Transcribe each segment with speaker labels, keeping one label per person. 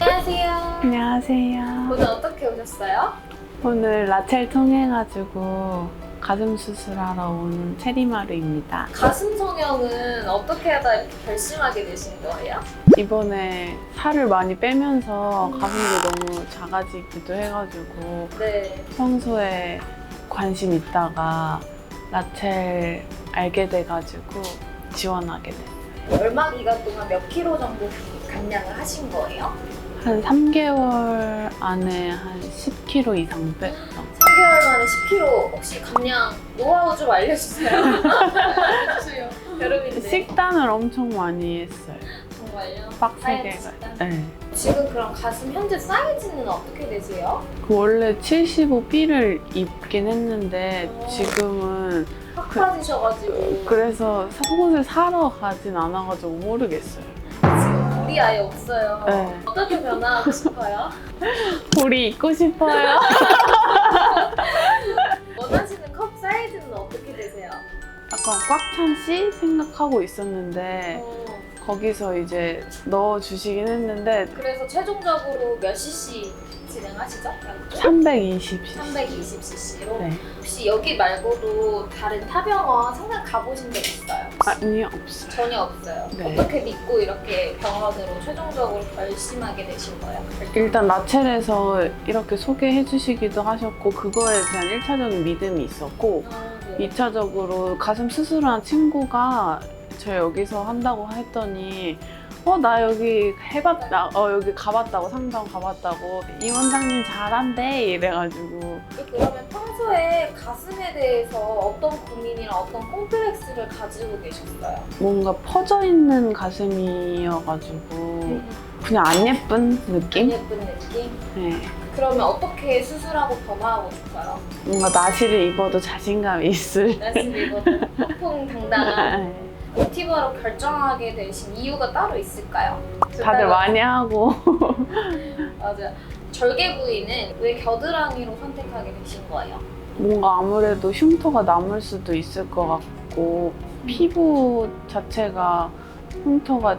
Speaker 1: 안녕하세요.
Speaker 2: 안녕하세요.
Speaker 1: 오늘 어떻게 오셨어요?
Speaker 2: 오늘 라첼 통해가지고 가슴 수술하러 온 체리마루입니다.
Speaker 1: 가슴 성형은 어떻게 하다 이렇게 결심하게 되신 거예요?
Speaker 2: 이번에 살을 많이 빼면서 가슴도 너무 작아지기도 해가지고
Speaker 1: 네.
Speaker 2: 평소에 관심 있다가 라첼 알게 돼가지고 지원하게 됐어요.
Speaker 1: 얼마 기간 동안 몇 킬로 정도 감량을 하신 거예요?
Speaker 2: 한 3개월 안에 한 10kg 이상
Speaker 1: 빼, 10kg 혹시 감량 노하우 좀 알려주세요. 여름인데
Speaker 2: 식단을 엄청 많이 했어요.
Speaker 1: 정말요?
Speaker 2: 빡세게. 네.
Speaker 1: 지금 그럼 가슴 현재 사이즈는 어떻게 되세요?
Speaker 2: 그 원래 75B를 입긴 했는데 어. 지금은
Speaker 1: 확
Speaker 2: 그-
Speaker 1: 빠지셔가지고
Speaker 2: 그래서 속옷을 사러 가진 않아가지고 모르겠어요.
Speaker 1: 지금 볼이 아예 없어요.
Speaker 2: 네.
Speaker 1: 어떻게 변화하고 싶어요?
Speaker 2: 볼이 입고 싶어요. 약간 꽉찬 C 생각하고 있었는데
Speaker 1: 어,
Speaker 2: 거기서 이제 넣어 주시긴 했는데
Speaker 1: 그래서 최종적으로 몇 cc 진행하시죠?
Speaker 2: 320cc.
Speaker 1: 320cc로
Speaker 2: 네.
Speaker 1: 혹시 여기 말고도 다른 타병원 상담 가보신 적 있어요?
Speaker 2: 아니 없어요.
Speaker 1: 전혀 없어요.
Speaker 2: 네.
Speaker 1: 어떻게 믿고 이렇게 병원으로 최종적으로 결심하게 되신 거예요?
Speaker 2: 일단 라첼에서 이렇게 소개해 주시기도 하셨고 그거에 대한 1차적인 믿음이 있었고
Speaker 1: 아, 네.
Speaker 2: 2차적으로 가슴 수술한 친구가 저 여기서 한다고 했더니 어 나 여기 해봤다 어 여기 가봤다고 상담 가봤다고 이 원장님 잘한대 이래가지고
Speaker 1: 그러면 평소에 가슴에 대해서 어떤 고민이나 어떤 콤플렉스를 가지고 계셨어요?
Speaker 2: 뭔가 퍼져 있는 가슴이어가지고 그냥 안 예쁜 느낌?
Speaker 1: 예쁜 느낌?
Speaker 2: 네.
Speaker 1: 그러면 어떻게 수술하고 변화하고 싶어요?
Speaker 2: 뭔가 나시를 입어도 자신감이 있을
Speaker 1: 나스 이거는 폭풍당당한
Speaker 2: 네.
Speaker 1: 모티브로 결정하게 되신 이유가 따로 있을까요?
Speaker 2: 다들 많이 하고
Speaker 1: 맞아요. 절개 부위는 왜 겨드랑이로 선택하게 되신 거예요?
Speaker 2: 뭔가 아무래도 흉터가 남을 수도 있을 것 같고 피부 자체가 흉터가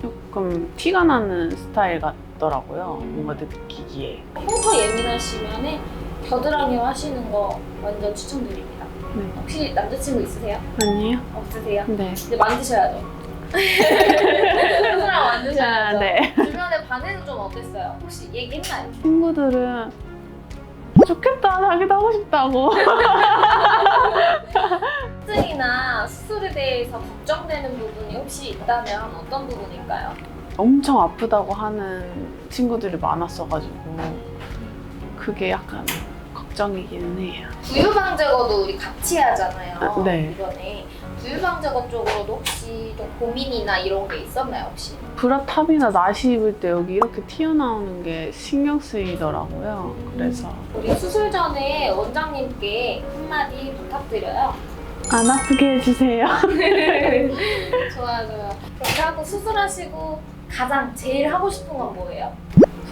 Speaker 2: 조금 티가 나는 스타일 같 더라고요. 뭔가 느끼기에.
Speaker 1: 흉터 예민하시면 겨드랑이로 하시는 거 완전 추천드립니다.
Speaker 2: 네.
Speaker 1: 혹시 남자친구 있으세요?
Speaker 2: 아니요?
Speaker 1: 없으세요?
Speaker 2: 네.
Speaker 1: 이제 만드셔야죠. 수술하고 만드셔야죠.
Speaker 2: 아, 네.
Speaker 1: 주변의 반응은 좀 어땠어요? 혹시 얘기했나요?
Speaker 2: 친구들은 좋겠다, 자기도 하고 싶다고.
Speaker 1: 수술이나 수술에 대해서 걱정되는 부분이 혹시 있다면 어떤 부분일까요?
Speaker 2: 엄청 아프다고 하는 친구들이 많았어가지고 그게 약간 걱정이기는 해요.
Speaker 1: 부유방 제거도 우리 같이 하잖아요.
Speaker 2: 아, 네.
Speaker 1: 이번에 부유방 제거 쪽으로도 혹시 좀 고민이나 이런 게 있었나요 혹시?
Speaker 2: 브라탑이나 나시 입을 때 여기 이렇게 튀어나오는 게 신경 쓰이더라고요. 그래서
Speaker 1: 우리 수술 전에 원장님께 한마디 부탁드려요.
Speaker 2: 안 아프게 해주세요.
Speaker 1: 좋아요, 좋아요. 그렇게 하고 수술하시고 가장 제일 하고 싶은 건 뭐예요?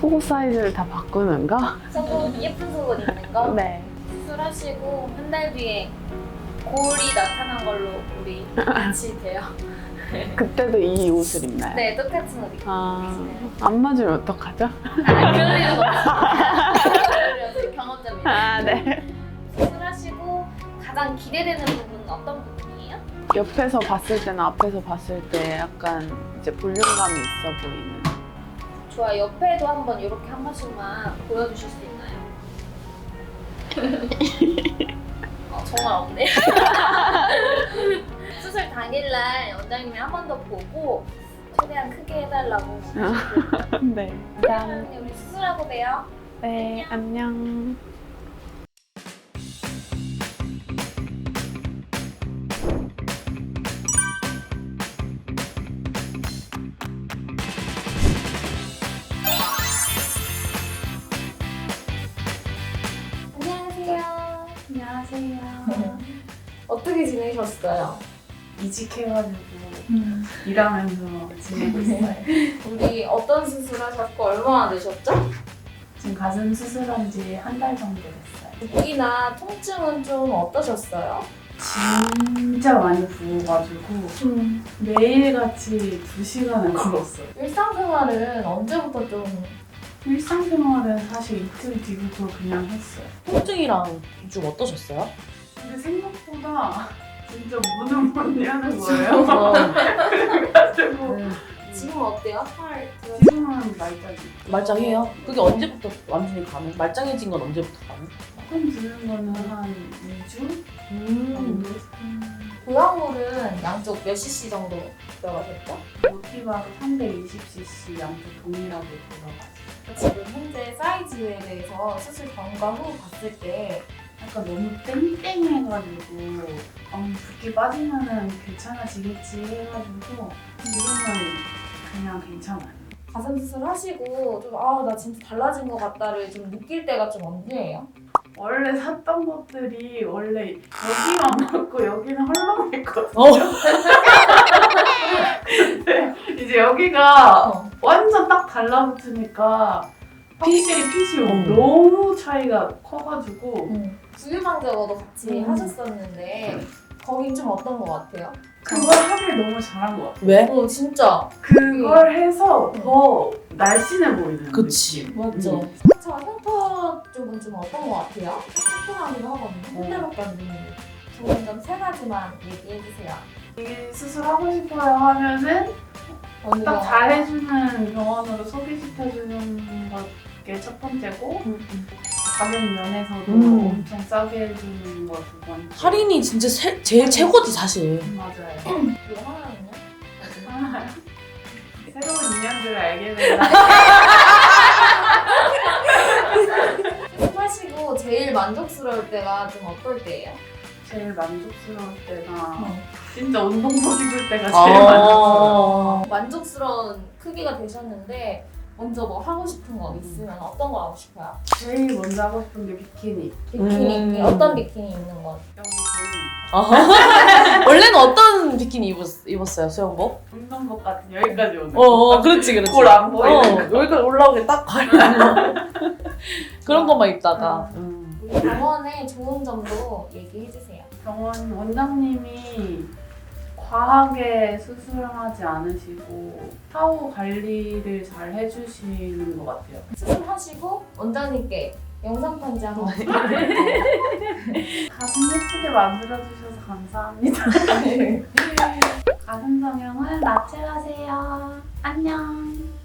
Speaker 2: 속옷 사이즈를 다 바꾸는 거?
Speaker 1: 속옷 예쁜 속옷 입는 거?
Speaker 2: 네.
Speaker 1: 수술하시고 한 달 뒤에 골이 나타난 걸로 우리 같이 돼요.
Speaker 2: 그때도 이 옷을 입나요?
Speaker 1: 네, 똑같은 옷 입고
Speaker 2: 아. 안 맞으면 어떡하죠?
Speaker 1: 아, 없어요. 경험자입니다.
Speaker 2: 아, 네.
Speaker 1: 수술하시고 가장 기대되는 부분은 어떤 부분이에요?
Speaker 2: 옆에서 봤을 때나 앞에서 봤을 때 약간 이제 볼륨감이 있어 보이는.
Speaker 1: 좋아, 옆에도 한번 이렇게 한 번씩만 보여주실 수 있나요? 어, 정말 없네. 수술 당일날 원장님이 한 번 더 보고 최대한 크게 해달라고.
Speaker 2: 네.
Speaker 1: 그러면 우리 수술하고 봬요.
Speaker 2: 네, 안녕.
Speaker 1: 안녕하세요.
Speaker 2: 안녕하세요.
Speaker 1: 어떻게 지내셨어요?
Speaker 2: 이직해가지고 일하면서 지내고 있어요.
Speaker 1: 우리 어떤 수술 하셨고 얼마나 되셨죠?
Speaker 2: 지금 가슴 수술한 지 한 달 정도 됐어요.
Speaker 1: 붓기나 통증은 좀 어떠셨어요?
Speaker 2: 진짜 많이 부어가지고 매일같이 두 시간을 걸었어요.
Speaker 1: 일상생활은 언제부터 좀
Speaker 2: 일상생활은 사실 이틀 뒤부터 그냥 했어요.
Speaker 3: 통증이랑 좀 어떠셨어요?
Speaker 2: 근데 생각보다 진짜 문을 못 여는 거예요.
Speaker 3: 어.
Speaker 2: 그래가지고
Speaker 1: 지금 어때요? 팔 들어
Speaker 2: 지금은 말짱이.
Speaker 3: 말짱해요? 그게 언제부터 완전히 가능? 말짱해진 건 언제부터 가능?
Speaker 2: 처음 드는 거는 한 2주
Speaker 3: 음.
Speaker 2: 정도?
Speaker 1: 고약물은 양쪽 몇 cc 정도 들어가셨죠?
Speaker 2: 모티바도 320cc 양쪽 동일하게 들어갔어요.
Speaker 1: 지금 현재 사이즈에 대해서 수술 전과 후 봤을 때
Speaker 2: 약간 너무 땡땡해가지고 어, 붓기 빠지면은 괜찮아지겠지 해가지고 지금은 그냥 괜찮아요.
Speaker 1: 가슴 수술 하시고 좀 아 나 진짜 달라진 것 같다를 좀 느낄 때가 좀 언제예요?
Speaker 2: 원래 샀던 것들이 원래 여기만 맞고 여기는 헐렁했거든요.
Speaker 3: 어.
Speaker 2: 근데 이제 여기가
Speaker 1: 어.
Speaker 2: 완전 딱 달라붙으니까 확실히 핏이
Speaker 3: 어.
Speaker 2: 너무 차이가 커가지고
Speaker 1: 부유방자고도 같이
Speaker 2: 음.
Speaker 1: 하셨었는데 거긴 좀 어떤 것 같아요?
Speaker 2: 그걸 하길 너무 잘한 것 같아요.
Speaker 3: 왜?
Speaker 1: 어 진짜
Speaker 2: 그걸 해서 더 날씬해 보이는
Speaker 3: 그치.
Speaker 2: 느낌.
Speaker 1: 맞죠.
Speaker 2: 음.
Speaker 1: 상처 흉터 쪽은 좀 어떤 것 같아요? 흉통하기도 하거든요. 느낌이. 좋은 점세 가지만 얘기해 주세요.
Speaker 2: 이 수술하고 싶어요 하면은 딱? 잘해주는 병원으로 소개시켜주는 게첫 번째고 가격 면에서도
Speaker 3: 음.
Speaker 2: 엄청 싸게 해주는 거 두 번째.
Speaker 3: 할인이 진짜 세- 제일 최고지 사실.
Speaker 2: 맞아요.
Speaker 1: 그리고 하나는요?
Speaker 2: 아, 새로운 인연들을 알게 된다.
Speaker 1: 수술하시고 제일 만족스러울 때가 좀 어떨 때예요?
Speaker 2: 제일 만족스러울 때가
Speaker 1: 어.
Speaker 2: 진짜 운동복 입을 때가 제일 만족스러워.
Speaker 3: 아.
Speaker 1: 만족스러운 크기가 되셨는데 먼저 뭐 하고 싶은 거 있으면 어떤 거 하고 싶어요?
Speaker 2: 제일 먼저 하고 싶은 게 비키니.
Speaker 1: 비키니
Speaker 3: 음.
Speaker 1: 어떤 비키니 입는 거?
Speaker 2: 여기 보이는
Speaker 3: 아. 원래는 어떤 비키니 입었, 입었어요 수영복?
Speaker 2: 운동복 같은 여기까지 오는
Speaker 3: 어, 어 그렇지 그렇지.
Speaker 2: 골안
Speaker 3: 어
Speaker 2: 보이는 거.
Speaker 3: 여기가 올라오게 딱 거. 그런 것만 입다가. 음.
Speaker 1: 병원의 좋은 점도 얘기해 주세요.
Speaker 2: 병원 원장님이 과하게 수술하지 않으시고 사후 관리를 잘 해주시는 것 같아요.
Speaker 1: 수술하시고 원장님께 영상 편지 한번
Speaker 2: 가슴 예쁘게 만들어주셔서 감사합니다. 가슴 성형은 나체 하세요. 안녕.